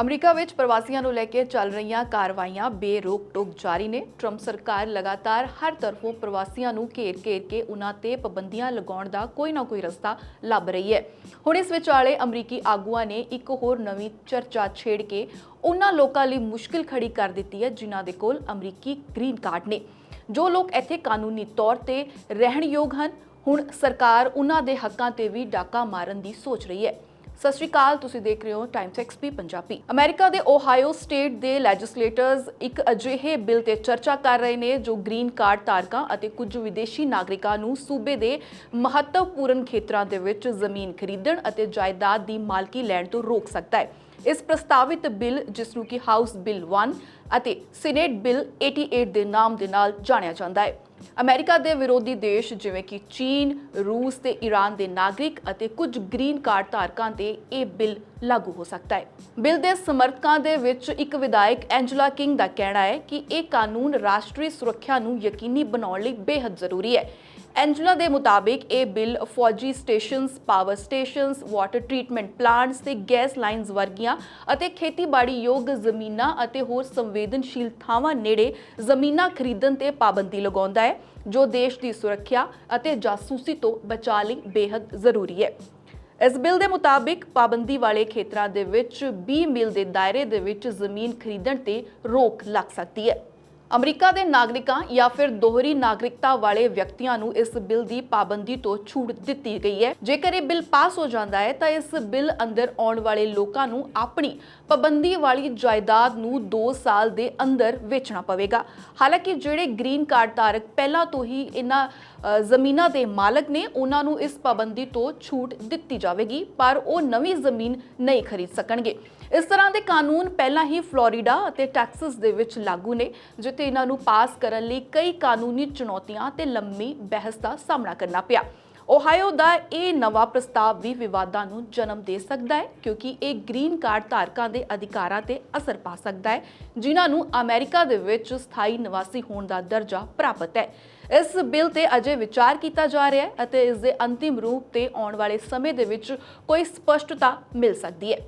America ਵਿੱਚ ਪ੍ਰਵਾਸੀਆਂ ਨੂੰ ਲੈ ਕੇ ਚੱਲ ਰਹੀਆਂ ਕਾਰਵਾਈਆਂ ਬੇਰੋਕ ਟੋਕ ਜਾਰੀ ਨੇ। ਟਰੰਪ ਸਰਕਾਰ ਲਗਾਤਾਰ ਹਰ ਤਰਫੋਂ ਪ੍ਰਵਾਸੀਆਂ ਨੂੰ ਘੇਰ-ਘੇਰ ਕੇ ਉਨ੍ਹਾਂ ਤੇ ਪਾਬੰਦੀਆਂ ਲਗਾਉਣ ਦਾ ਕੋਈ ਨਾ ਕੋਈ ਰਸਤਾ ਲੱਭ ਰਹੀ ਹੈ। ਹੁਣ ਇਸ ਵਿਚਾਲੇ ਅਮਰੀਕੀ ਆਗੂਆਂ ਨੇ ਇੱਕ ਹੋਰ ਨਵੀਂ ਚਰਚਾ ਛੇੜ ਕੇ ਉਨ੍ਹਾਂ ਲੋਕਾਂ ਲਈ ਮੁਸ਼ਕਿਲ ਖੜੀ ਕਰ ਦਿੱਤੀ ਹੈ, ਜਿਨ੍ਹਾਂ ਦੇ ਕੋਲ ਅਮਰੀਕੀ ਗ੍ਰੀਨ ਕਾਰਡ ਨੇ। ਜੋ ਲੋਕ ਇੱਥੇ ਕਾਨੂੰਨੀ ਤੌਰ ਤੇ ਰਹਿਣਯੋਗ ਹਨ, ਹੁਣ ਸਰਕਾਰ ਉਨ੍ਹਾਂ ਦੇ ਹੱਕਾਂ ਤੇ ਵੀ ਡਾਕਾ ਮਾਰਨ ਦੀ ਸੋਚ ਰਹੀ ਹੈ। ਸਤਿ ਸ਼੍ਰੀ ਅਕਾਲ, ਤੁਸੀਂ ਦੇਖ ਰਹੇ ਹੋ ਟਾਈਮਸ ਐਕਸਪੀ ਪੰਜਾਬੀ। ਅਮਰੀਕਾ ਦੇ ਓਹਾਇਓ ਸਟੇਟ ਦੇ ਲੈਜਿਸਲੇਟਰਸ ਇੱਕ ਅਜਿਹੇ ਬਿੱਲ ਤੇ ਚਰਚਾ ਕਰ ਰਹੇ ਨੇ ਜੋ ਗ੍ਰੀਨ ਕਾਰਡ ਧਾਰਕਾਂ ਅਤੇ ਕੁਝ ਵਿਦੇਸ਼ੀ ਨਾਗਰਿਕਾਂ ਨੂੰ ਸੂਬੇ ਦੇ ਮਹੱਤਵਪੂਰਨ ਖੇਤਰਾਂ ਦੇ ਵਿੱਚ ਜ਼ਮੀਨ ਖਰੀਦਣ ਅਤੇ ਜਾਇਦਾਦ ਦੀ ਮਾਲਕੀ ਲੈਣ ਤੋਂ ਰੋਕ ਸਕਦਾ ਹੈ। ਇਸ ਪ੍ਰਸਤਾਵਿਤ ਬਿੱਲ ਜਿਸ ਨੂੰ ਕਿ ਹਾਊਸ ਬਿੱਲ 1 ਅਤੇ ਸੀਨੇਟ ਬਿੱਲ 88 ਦੇ ਨਾਮ ਦੇ ਨਾਲ ਜਾਣਿਆ ਜਾਂਦਾ ਹੈ। ਅਮਰੀਕਾ ਦੇ ਵਿਰੋਧੀ ਦੇਸ਼ ਜਿਵੇਂ ਕਿ ਚੀਨ, ਰੂਸ ਤੇ ਈਰਾਨ ਦੇ ਨਾਗਰਿਕ ਅਤੇ ਕੁਝ ਗ੍ਰੀਨ ਕਾਰਡ ਧਾਰਕਾਂ ਤੇ ਇਹ ਬਿੱਲ ਲਾਗੂ ਹੋ ਸਕਦਾ ਹੈ। ਬਿੱਲ ਦੇ ਸਮਰਥਕਾਂ ਦੇ ਵਿੱਚ ਇੱਕ ਵਿਧਾਇਕ ਐਂਜਲਾ ਕਿੰਗ ਦਾ ਕਹਿਣਾ ਹੈ ਕਿ ਇਹ ਕਾਨੂੰਨ ਰਾਸ਼ਟਰੀ ਸੁਰੱਖਿਆ ਨੂੰ ਯਕੀਨੀ ਬਣਾਉਣ ਲਈ ਬੇहद ਜ਼ਰੂਰੀ ਹੈ। ਐਂਜਲਾ ਦੇ ਮੁਤਾਬਿਕ ਇਹ ਬਿੱਲ ਫੌਜੀ stations, power stations, water treatment plants ਤੇ ਗੈਸ ਲਾਈਨਸ ਵਰਗੀਆਂ ਅਤੇ ਖੇਤੀਬਾੜੀ ਯੋਗ ਜ਼ਮੀਨਾਂ ਅਤੇ ਹੋਰ ਸੰਵੇਦਨਸ਼ੀਲ ਥਾਵਾਂ ਨੇੜੇ ਜ਼ਮੀਨਾਂ ਖਰੀਦਣ ਤੇ ਪਾਬੰਦੀ ਲਗਾਉਂਦਾ ਹੈ ਜੋ ਦੇਸ਼ ਦੀ ਸੁਰੱਖਿਆ ਅਤੇ ਜਾਸੂਸੀ ਤੋਂ ਬਚਾਅ ਲਈ ਬੇहद ਜ਼ਰੂਰੀ ਹੈ। ਇਸ ਬਿੱਲ ਦੇ ਮੁਤਾਬਿਕ ਪਾਬੰਦੀ ਵਾਲੇ ਖੇਤਰਾਂ ਦੇ ਵਿੱਚ 20 ਮੀਲ ਦੇ ਦਾਇਰੇ ਦੇ ਵਿੱਚ ਜ਼ਮੀਨ ਖਰੀਦਣ ਤੇ ਰੋਕ ਲੱਗ ਸਕਦੀ ਹੈ। ਅਮਰੀਕਾ ਦੇ ਨਾਗਰਿਕਾਂ ਜਾਂ ਫਿਰ ਦੋਹਰੀ ਨਾਗਰਿਕਤਾ ਵਾਲੇ ਵਿਅਕਤੀਆਂ ਨੂੰ ਇਸ ਬਿੱਲ ਦੀ ਪਾਬੰਦੀ ਤੋਂ ਛੂਟ ਦਿੱਤੀ ਗਈ ਹੈ। ਜੇਕਰ ਇਹ ਬਿੱਲ ਪਾਸ ਹੋ ਜਾਂਦਾ ਹੈ, ਤਾਂ ਇਸ ਬਿੱਲ ਅੰਦਰ ਆਉਣ ਵਾਲੇ ਲੋਕਾਂ ਨੂੰ ਆਪਣੀ ਪਾਬੰਦੀ ਵਾਲੀ ਜਾਇਦਾਦ ਨੂੰ 2 ਸਾਲ ਦੇ ਅੰਦਰ ਵੇਚਣਾ ਪਵੇਗਾ। ਹਾਲਾਂਕਿ ਜਿਹੜੇ ਗ੍ਰੀਨ ਕਾਰਡ ਧਾਰਕ ਪਹਿਲਾਂ ਤੋਂ ਹੀ ਇਹਨਾਂ ਜ਼ਮੀਨਾਂ ਦੇ ਮਾਲਕ ਨੇ, ਉਹਨਾਂ ਨੂੰ ਇਸ ਪਾਬੰਦੀ ਤੋਂ ਛੂਟ ਦਿੱਤੀ ਜਾਵੇਗੀ, ਪਰ ਉਹ ਨਵੀਂ ਜ਼ਮੀਨ ਨਹੀਂ ਖਰੀਦ ਸਕਣਗੇ। ਇਸ ਤਰ੍ਹਾਂ ਦੇ ਕਾਨੂੰਨ ਪਹਿਲਾਂ ਹੀ ਫਲੋਰੀਡਾ ਅਤੇ ਟੈਕਸਸ ਦੇ ਵਿੱਚ ਲਾਗੂ ਨੇ, ਜਿੱਥੇ ਇਹਨਾਂ ਨੂੰ ਪਾਸ ਕਰਨ ਲਈ ਕਈ ਕਾਨੂੰਨੀ ਚੁਣੌਤੀਆਂ ਤੇ ਲੰਮੀ ਬਹਿਸ ਦਾ ਸਾਹਮਣਾ ਕਰਨਾ ਪਿਆ। ਓਹਾਇਓ ਦਾ ਇਹ ਨਵਾਂ ਪ੍ਰਸਤਾਵ ਵੀ ਵਿਵਾਦਾਂ ਨੂੰ ਜਨਮ ਦੇ ਸਕਦਾ ਹੈ, ਕਿਉਂਕਿ ਇਹ ਗ੍ਰੀਨ ਕਾਰਡ ਧਾਰਕਾਂ ਦੇ ਅਧਿਕਾਰਾਂ ਤੇ ਅਸਰ ਪਾ ਸਕਦਾ ਹੈ, ਜਿਨ੍ਹਾਂ ਨੂੰ ਅਮਰੀਕਾ ਦੇ ਵਿੱਚ ਸਥਾਈ ਨਿਵਾਸੀ ਹੋਣ ਦਾ ਦਰਜਾ ਪ੍ਰਾਪਤ ਹੈ। ਇਸ ਬਿੱਲ ਤੇ ਅਜੇ ਵਿਚਾਰ ਕੀਤਾ ਜਾ ਰਿਹਾ ਹੈ ਅਤੇ ਇਸ ਦੇ ਅੰਤਿਮ ਰੂਪ ਤੇ ਆਉਣ ਵਾਲੇ ਸਮੇਂ ਦੇ ਵਿੱਚ ਕੋਈ ਸਪਸ਼ਟਤਾ ਮਿਲ ਸਕਦੀ ਹੈ।